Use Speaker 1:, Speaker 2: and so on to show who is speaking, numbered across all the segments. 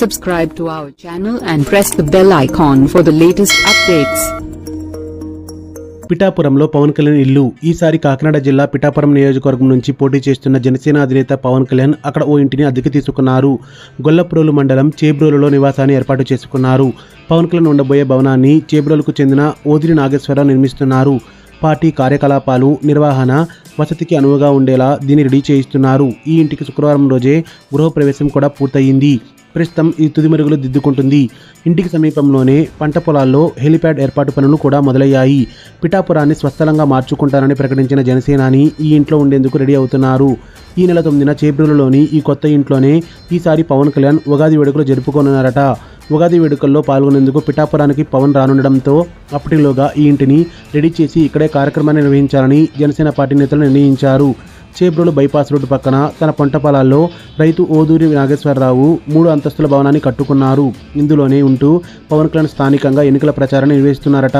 Speaker 1: Subscribe to our channel and press the bell icon for the latest updates.
Speaker 2: పిఠాపురంలో పవన్ కళ్యాణ్ ఇల్లు. ఈసారి కాకినాడ జిల్లా పిఠాపురం నియోజకవర్గం నుంచి పోటీ చేస్తున్న జనసేన అధినేత పవన్ కళ్యాణ్ అక్కడ ఓ ఇంటిని అద్దెకి తీసుకున్నారు. గొల్లప్రోలు మండలం చేబ్రోలులో నివాసాన్ని ఏర్పాటు చేసుకున్నారు. పవన్ కళ్యాణ్ ఉండబోయే భవనాన్ని చేబ్రోలుకు చెందిన ఓదిరి నాగేశ్వరరావు నిర్మిస్తున్నారు. పార్టీ కార్యకలాపాలు నిర్వహణ వసతికి అనువుగా ఉండేలా దీన్ని రెడీ చేయిస్తున్నారు. ఈ ఇంటికి శుక్రవారం రోజే గృహప్రవేశం కూడా పూర్తయింది. ప్రస్తుతం ఈ తుది మెరుగులు దిద్దుకుంటుంది. ఇంటికి సమీపంలోనే పంట పొలాల్లో హెలిప్యాడ్ ఏర్పాటు పనులు కూడా మొదలయ్యాయి. పిఠాపురాన్ని స్వస్థలంగా మార్చుకుంటారని ప్రకటించిన జనసేనాని ఈ ఇంట్లో ఉండేందుకు రెడీ అవుతున్నారు. ఈ నెల తొమ్మిదిన చేబ్రూలులోని ఈ కొత్త ఇంట్లోనే ఈసారి పవన్ కళ్యాణ్ ఉగాది వేడుకలు జరుపుకోనున్నారట. ఉగాది వేడుకల్లో పాల్గొనేందుకు పిఠాపురానికి పవన్ రానుండడంతో అప్పటిలోగా ఈ ఇంటిని రెడీ చేసి ఇక్కడే కార్యక్రమాన్ని నిర్వహించాలని జనసేన పార్టీ నేతలు నిర్ణయించారు. చేబ్రోలు బైపాస్ రోడ్డు పక్కన తన పంట పొలాల్లో రైతు ఓదూరి నాగేశ్వరరావు మూడు అంతస్తుల భవనాన్ని కట్టుకున్నారు. ఇందులోనే ఉంటూ పవన్ కళ్యాణ్ స్థానికంగా ఎన్నికల ప్రచారాన్ని నిర్వహిస్తున్నారట.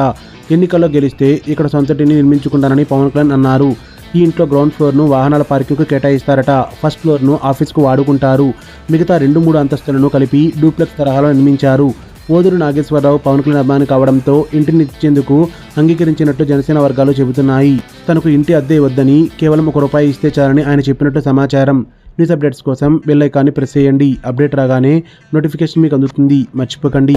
Speaker 2: ఎన్నికల్లో గెలిస్తే ఇక్కడ సొంతటిని నిర్మించుకుంటానని పవన్ కళ్యాణ్ అన్నారు. ఈ ఇంట్లో గ్రౌండ్ ఫ్లోర్ను వాహనాల పార్కింగ్కు కేటాయిస్తారట. ఫస్ట్ ఫ్లోర్ను ఆఫీస్కు వాడుకుంటారు. మిగతా రెండు మూడు అంతస్తులను కలిపి డూప్లెక్స్ తరహాలో నిర్మించారు. ఓదురు నాగేశ్వరరావు పవన్ కళ్యాణ్ అభిమాని కావడంతో ఇంటిని ఇచ్చేందుకు అంగీకరించినట్లు జనసేన వర్గాలు చెబుతున్నాయి. తనకు ఇంటి అద్దె వద్దని కేవలం ఒక రూపాయి ఇస్తే చాలని ఆయన చెప్పినట్టు సమాచారం. న్యూస్ అప్డేట్స్ కోసం బెల్ ఐకాన్ని ప్రెస్ చేయండి. అప్డేట్ రాగానే నోటిఫికేషన్ మీకు అందుతుంది. మర్చిపోకండి.